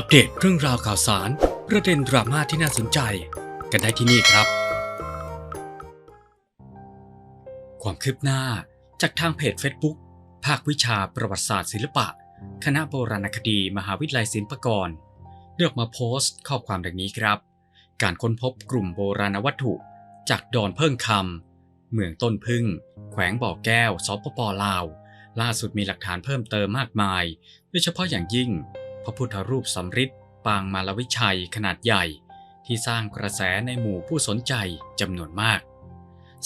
อัปเดตเรื่องราวข่าวสาร ประเด็นดราม่าที่น่าสนใจ กันได้ที่นี่ครับ ความคืบหน้าจากทางเพจ Facebook ภาควิชาประวัติศาสตร์ศิลปะ คณะโบราณคดี มหาวิทยาลัยศิลปากร เลือกมาโพสต์ข้อความดังนี้ครับ การค้นพบกลุ่มโบราณวัตถุ จากดอนเพิ่งคำเมืองต้นพึ่ง แขวงบ่อแก้วสปปลาว ล่าสุดมีหลักฐานเพิ่มเติมมากมาย โดยเฉพาะอย่างยิ่ง ระพุทธรูปสำริดปางมาลวิชัยขนาดใหญ่ ที่สร้างกระแสในหมู่ผู้สนใจจำนวนมาก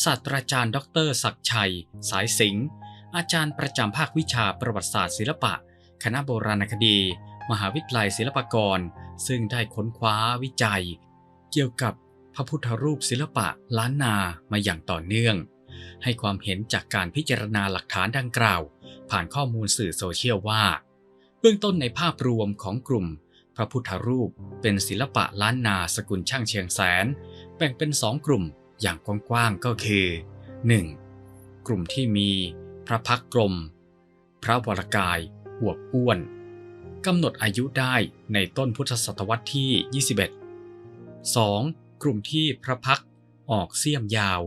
ศาสตราจารย์ดรศักชัย สายสิงห์อาจารย์ประจำภาควิชาประวัติศาสตร์ศิลปะ คณะโบราณคดี มหาวิทยาลัยศิลปากร ซึ่งได้ค้นคว้าวิจัย เกี่ยวกับพระพุทธรูปศิลปะล้านนามาอย่างต่อเนื่อง ให้ความเห็นจากการพิจารณาหลักฐานดังกล่าว ผ่านข้อมูลสื่อโซเชียลว่า เบื้องต้นในภาพรวมของกลุ่ม พระพุทธรูปเป็นศิลปะล้านนาสกุลช่างเชียงแสน แบ่งเป็นสองกลุ่มอย่างกว้างๆก็คือ 1. กลุ่มที่มีพระพักตร์กลม พระวรกายอวบอ้วนกำหนดอายุได้ในต้นพุทธศตวรรษที่ 21 2. กลุ่มที่พระพักตร์ออกเสี้ยมยาว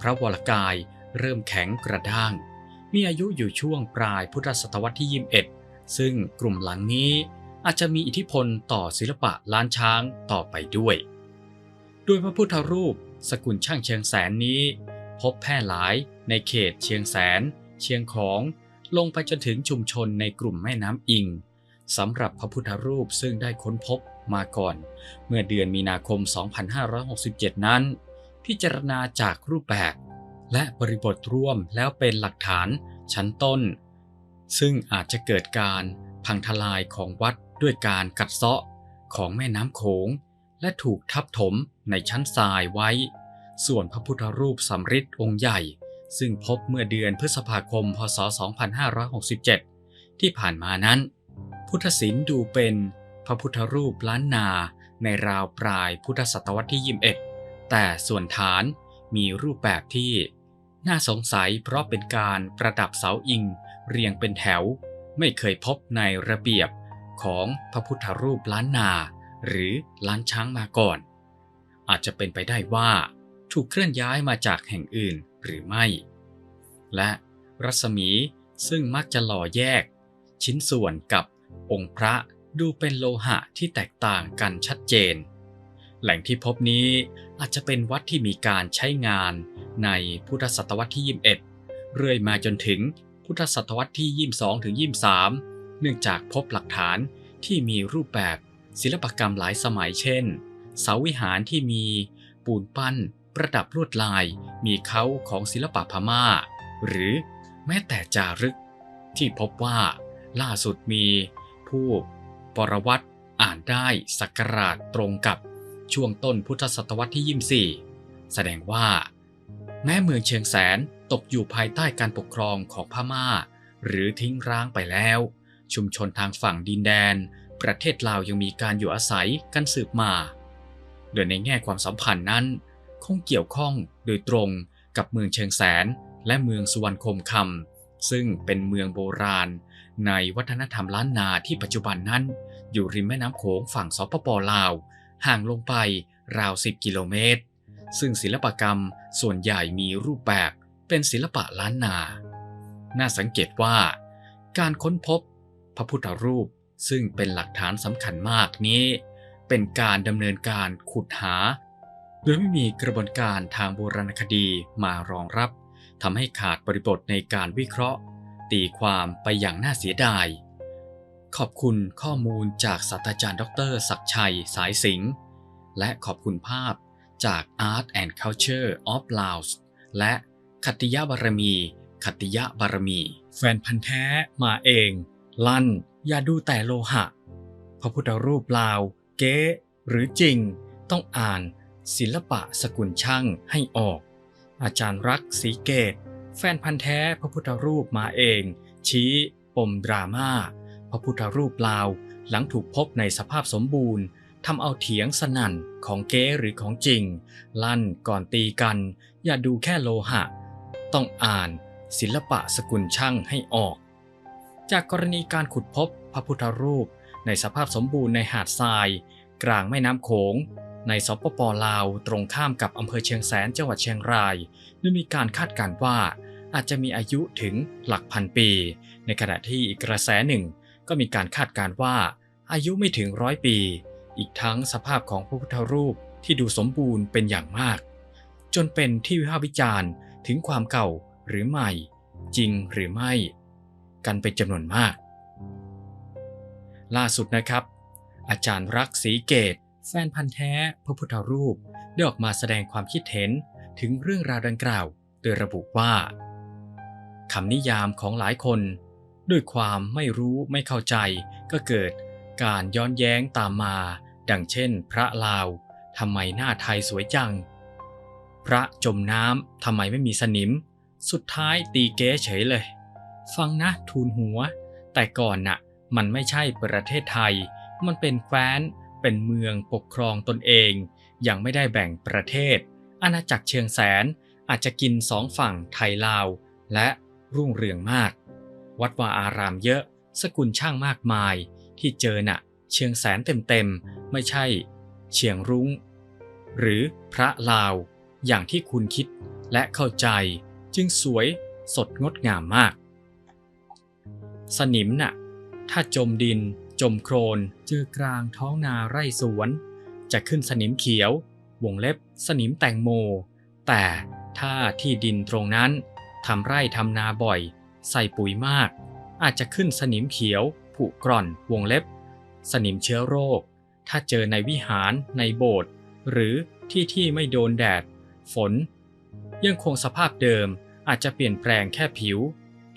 พระวรกายเริ่มแข็งกระด้าง มีอายุอยู่ช่วงปลายพุทธศตวรรษที่ 21 ซึ่งกลุ่มหลังนี้อาจจะมีอิทธิพลต่อศิลปะล้านช้างต่อไปด้วย โดยพระพุทธรูปสกุลช่างเชียงแสนนี้ พบแพร่หลายในเขตเชียงแสน เชียงของ ลงไปจนถึงชุมชนในกลุ่มแม่น้ำอิงสำหรับพระพุทธรูปซึ่งได้ค้นพบมาก่อน เมื่อเดือนมีนาคม 2567 นั้น พิจารณาจากรูปแบบ และบริบทร่วมแล้วเป็นหลักฐานชั้นต้น ซึ่งอาจจะเกิดการพังทลายของวัดด้วยการกัดเซาะของแม่น้ำโขง และถูกทับถมในชั้นทรายไว้ ส่วนพระพุทธรูปสำริดองค์ใหญ่ ซึ่งพบเมื่อเดือนพฤษภาคม พศ 2567 ที่ผ่านมานั้น พุทธศิลป์ดูเป็นพระพุทธรูปล้านนาในราวปลายพุทธศตวรรษที่ 21 แต่ส่วนฐานมีรูปแบบที่ น่าสงสัยเพราะเป็นการประดับเสาอิง เรียงเป็นแถว ไม่เคยพบในระเบียบของพระพุทธรูปล้านนา หรือล้านช้างมาก่อน อาจจะเป็นไปได้ว่าถูกเคลื่อนย้ายมาจากแห่งอื่นหรือไม่ และรัศมีซึ่งมักจะหล่อแยก ชิ้นส่วนกับองค์พระดูเป็นโลหะที่แตกต่างกันชัดเจน แหล่งที่พบนี้อาจจะเป็นวัดที่มีการใช้งานในพุทธศตวรรษที่ 21 เรื่อยมาจนถึง พุทธศตวรรษที่ 22 ถึง 23 เนื่องจากพบหลักฐานที่มีรูปแบบศิลปกรรมหลายสมัยเช่น เสาวิหารที่มีปูนปั้น ประดับลวดลาย มีเขาของศิลปะพม่า หรือแม้แต่จารึก ที่พบว่าล่าสุดมีผู้ปรวัตอ่านได้สักราชตรงกับช่วงต้นพุทธศตวรรษที่ 24 แสดงว่า แม้เมืองเชียงแสน ตกอยู่ภายใต้การปกครองของพม่า หรือทิ้งร้างไปแล้ว ชุมชนทางฝั่งดินแดน ประเทศลาวยังมีการอยู่อาศัยกันสืบมาโดยในแง่ความสัมพันธ์นั้น คงเกี่ยวข้องโดยตรงกับเมืองเชียงแสน และเมืองสุวรรณคมคำซึ่งเป็นเมืองโบราณ ในวัฒนธรรมล้านนาที่ปัจจุบันนั้น อยู่ริมแม่น้ำโขงฝั่งสปปลาว ห่างลงไปราว 10 กิโลเมตร ซึ่งศิลปกรรมส่วนใหญ่มีรูปแบบ เป็นศิลปะล้านนา น่าสังเกตว่า การค้นพบพระพุทธรูปซึ่งเป็นหลักฐานสำคัญมากนี้ เป็นการดำเนินการขุดหา โดยไม่มีกระบวนการทางโบราณคดีมารองรับทำให้ขาดบริบทในการวิเคราะห์ ตีความไปอย่างน่าเสียดาย ขอบคุณข้อมูลจากศาสตราจารย์ ดร ศักชัย สายสิงห์และขอบคุณภาพจาก Art and Culture of Laos และ ขัตติยบารมี ขัตติยบารมี แฟนพันธ์แท้มาเอง ลั่น อย่าดูแต่โลหะ พระพุทธรูปลาว เก๊หรือจริง ต้องอ่าน ศิลปะสกุลช่างให้ออก อาจารย์รักสีเกต แฟนพันธ์แท้พระพุทธรูปมาเอง ชี้ปมดราม่า พระพุทธรูปลาวหลังถูกพบในสภาพสมบูรณ์ทำเอาเถียงสนั่นของเก๊หรือของจริง ลั่นก่อนตีกัน อย่าดูแค่โลหะ ต้องอ่านศิลปะสกุลช่างให้ออก จากกรณีการขุดพบพระพุทธรูปในสภาพสมบูรณ์ในหาดทราย กลางแม่น้ำโขง ในสปปลาวตรงข้ามกับอำเภอเชียงแสนจังหวัดเชียงรายได้มีการคาดการณ์ว่าอาจจะมีอายุถึงหลักพันปี ในขณะที่อีกกระแสหนึ่ง ก็มีการคาดการณ์ว่า อายุไม่ถึงร้อยปี อีกทั้งสภาพของพระพุทธรูปที่ดูสมบูรณ์เป็นอย่างมาก จนเป็นที่วิพากษ์วิจารณ์ ถึงความเก่าหรือใหม่ จริงหรือไม่ กันเป็นจำนวนมาก ล่าสุดนะครับ อาจารย์รักศรีเกต แฟนพันธ์แท้ พระพุทธรูป ได้ออกมาแสดงความคิดเห็นถึงเรื่องราวดังกล่าว โดยระบุว่าคำนิยามของหลายคน ด้วยความไม่รู้ไม่เข้าใจก็เกิดการย้อนแย้งตามมา ดังเช่น พระลาวทำไมหน้าไทยสวยจัง พระจมน้ำทำไมไม่มีสนิม สุดท้ายตีเก๊เฉยเลย ฟังนะทูลหัว แต่ก่อนน่ะ มันไม่ใช่ประเทศไทย มันเป็นแคว้น เป็นเมืองปกครองตนเอง ยังไม่ได้แบ่งประเทศ อาณาจักรเชียงแสนอาจจะกินสองฝั่งไทยลาว และรุ่งเรืองมาก วัดวาอารามเยอะ สกุลช่างมากมาย ที่เจอน่ะ เชียงแสนเต็มๆ ไม่ใช่ เชียงรุง้ง หรือพระลาว อย่างที่คุณคิดและเข้าใจจึงสวยสดงดงามมาก สนิมน่ะ ถ้าจมดิน จมโครน เจอกลางท้องนาไร่สวน จะขึ้นสนิมเขียว วงเล็บสนิมแตงโม แต่ถ้าที่ดินตรงนั้นทำไร่ทำนาบ่อย ใส่ปุ๋ยมาก อาจจะขึ้นสนิมเขียว ผุกร่อน วงเล็บ สนิมเชื้อโรค ถ้าเจอในวิหารในโบสถ์หรือที่ที่ไม่โดนแดด ฝน ยังคงสภาพเดิมอาจจะเปลี่ยนแปลงแค่ผิว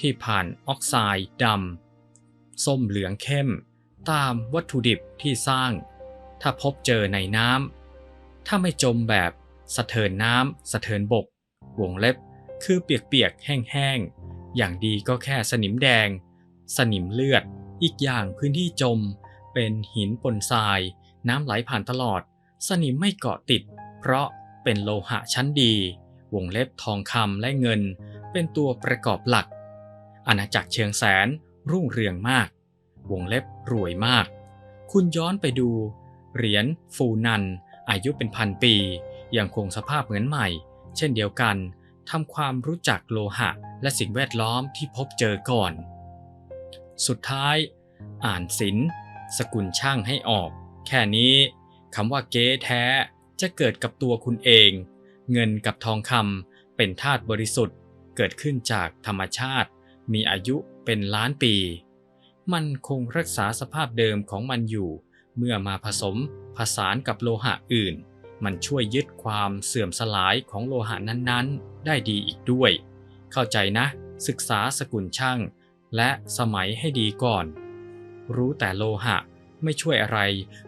ที่ผ่านออกไซด์ดำส้มเหลืองเข้ม ตามวัตถุดิบที่สร้าง ถ้าพบเจอในน้ำถ้าไม่จมแบบสะเทินน้ำสะเทินบก วงเล็บคือเปียกๆ แห้งๆ อย่างดีก็แค่สนิมแดง สนิมเลือด อีกอย่างพื้นที่จม เป็นหินปนทราย น้ำไหลผ่านตลอด สนิมไม่เกาะติด เพราะ เป็นโลหะชั้นดี วงเล็บทองคำและเงิน เป็นตัวประกอบหลัก อาณาจักรเชียงแสนรุ่งเรืองมาก วงเล็บรวยมาก คุณย้อนไปดู เหรียญฟูนัน อายุเป็นพันปี ยังคงสภาพเหมือนใหม่ เช่นเดียวกันทำความรู้จักโลหะและสิ่งแวดล้อมที่พบเจอก่อน สุดท้าย อ่านศิลสกุลช่างให้ออก แค่นี้คำว่าเก๊แท้ จะเกิดกับตัวคุณเอง เงินกับทองคำเป็นธาตุบริสุทธิ์ เกิดขึ้นจากธรรมชาติ มีอายุเป็นล้านปี มันคงรักษาสภาพเดิมของมันอยู่ เมื่อมาผสมผสานกับโลหะอื่น มันช่วยยึดความเสื่อมสลายของโลหะนั้นๆ ได้ดีอีกด้วย เข้าใจนะ ศึกษาสกุลช่าง และสมัยให้ดีก่อน รู้แต่โลหะไม่ช่วยอะไร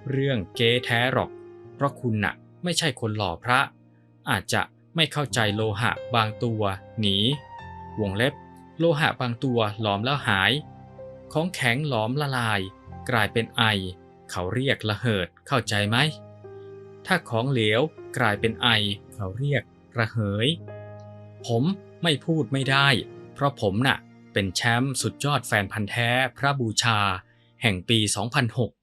เรื่องเก๊แท้หรอก เพราะคุณน่ะ ไม่ใช่คนหล่อพระ อาจจะไม่เข้าใจโลหะบางตัว หนี วงเล็บ โลหะบางตัวหลอมแล้วหาย ของแข็งหลอมละลาย กลายเป็นไอ เขาเรียกระเหิดเข้าใจไหม ถ้าของเหลวกลายเป็นไอ เขาเรียกระเหย ผมไม่พูดไม่ได้ เพราะผมน่ะเป็นแชมป์สุดยอดแฟนพันธ์แท้พระบูชา แห่งปี 2006